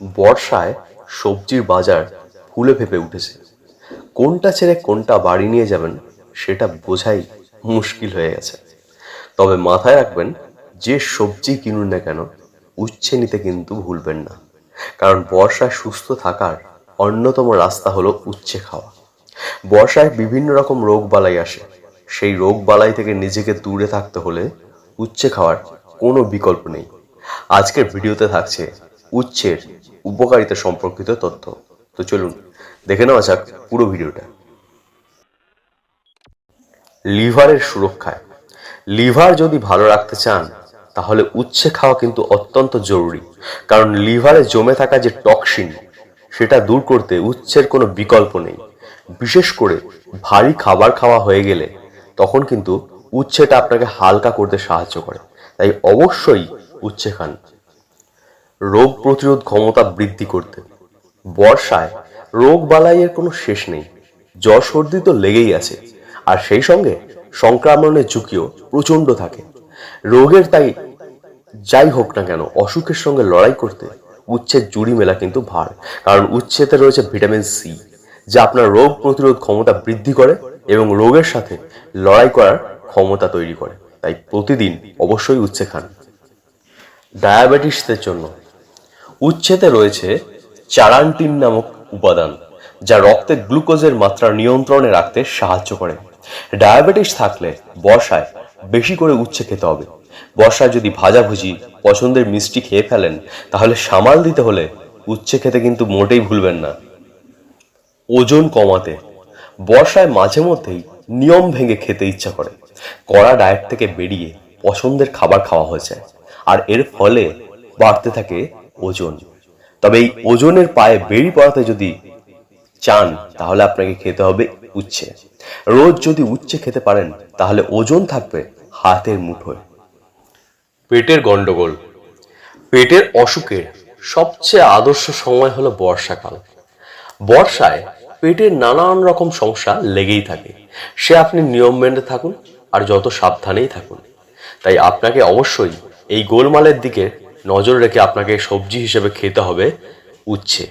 বর্ষায় সবজির বাজার ফুলে ফেপে উঠেছে। কোনটা ছেড়ে কোনটা বাড়ি নিয়ে যাবেন সেটা বোঝাই মুশকিল হয়ে গেছে। তবে মাথায় রাখবেন, যে সবজি কিনুন না কেন উচ্ছে নিতে কিন্তু ভুলবেন না। কারণ বর্ষায় সুস্থ থাকার অন্যতম রাস্তা হলো উচ্ছে খাওয়া। বর্ষায় বিভিন্ন রকম রোগ বালাই আসে। সেই রোগ বালাই থেকে নিজেকে দূরে থাকতে হলে উচ্ছে খাওয়ার কোনো বিকল্প নেই। আজকের ভিডিওতে থাকছে উচ্ছের উপকারিতা সম্পর্কিত তথ্য। তো চলুন, দেখে নেওয়া যাক পুরো ভিডিওটা। লিভারের সুরক্ষায়। লিভার যদি ভালো রাখতে চান, তাহলে উচ্ছে খাওয়া কিন্তু অত্যন্ত জরুরি। কারণ লিভারে জমে থাকা যে টক্সিন, সেটা দূর করতে উচ্ছের কোনো বিকল্প নেই। বিশেষ করে ভারী খাবার খাওয়া হয়ে গেলে, তখন কিন্তু উচ্ছেটা আপনাকে হালকা করতে সাহায্য করে। তাই অবশ্যই উচ্ছে খান। রোগ প্রতিরোধ ক্ষমতা বৃদ্ধি করতে। বর্ষায় রোগ বালাইয়ের কোনো শেষ নেই। জ্বর সর্দি তো লেগেই আছে। আর সেই সঙ্গে সংক্রমণের ঝুঁকিও প্রচণ্ড থাকে। রোগের তাই যাই হোক না কেন, অসুখের সঙ্গে লড়াই করতে উচ্ছের জুড়ি মেলা কিন্তু ভার। কারণ উচ্ছেতে রয়েছে ভিটামিন সি, যা আপনার রোগ প্রতিরোধ ক্ষমতা বৃদ্ধি করে এবং রোগের সাথে লড়াই করার ক্ষমতা তৈরি করে। তাই প্রতিদিন অবশ্যই উচ্ছে খান। ডায়াবেটিসদের জন্য উচ্ছেতে রয়েছে চারান্টিন নামক উপাদান, যা রক্তে গ্লুকোজের মাত্রা নিয়ন্ত্রণে রাখতে সাহায্য করে। ডায়াবেটিস থাকলে বর্ষায় বেশি করে উচ্ছে খেতে হবে। বর্ষায় যদি ভাজাভুজি, পছন্দের মিষ্টি খেয়ে ফেলেন, তাহলে সামাল দিতে হলে উচ্ছে খেতে কিন্তু মোটেই ভুলবেন না। ওজন কমাতে। বর্ষায় মাঝে মধ্যেই নিয়ম ভেঙে খেতে ইচ্ছা করে। কড়া ডায়েট থেকে বেরিয়ে পছন্দের খাবার খাওয়া হয়ে যায়। আর এর ফলে বাড়তে থাকে ওজন। তবে এই ওজনের পায়ে বেরি পড়াতে যদি চান, তাহলে আপনাকে খেতে হবে উচ্ছে। রোজ যদি উচ্ছে খেতে পারেন, তাহলে ওজন থাকবে হাতের মুঠোয়। পেটের গন্ডগোল। পেটের অসুখের সবচেয়ে আদর্শ সময় হলো বর্ষাকাল। বর্ষায় পেটের নানান রকম সমস্যা লেগেই থাকে। সে আপনি নিয়ম মেনে থাকুন আর যত সাবধানেই থাকুন। তাই আপনাকে অবশ্যই এই গোলমালের দিকে নজর রেখে আপনাকে সবজি হিসেবে খেতে হবে উচ্ছে।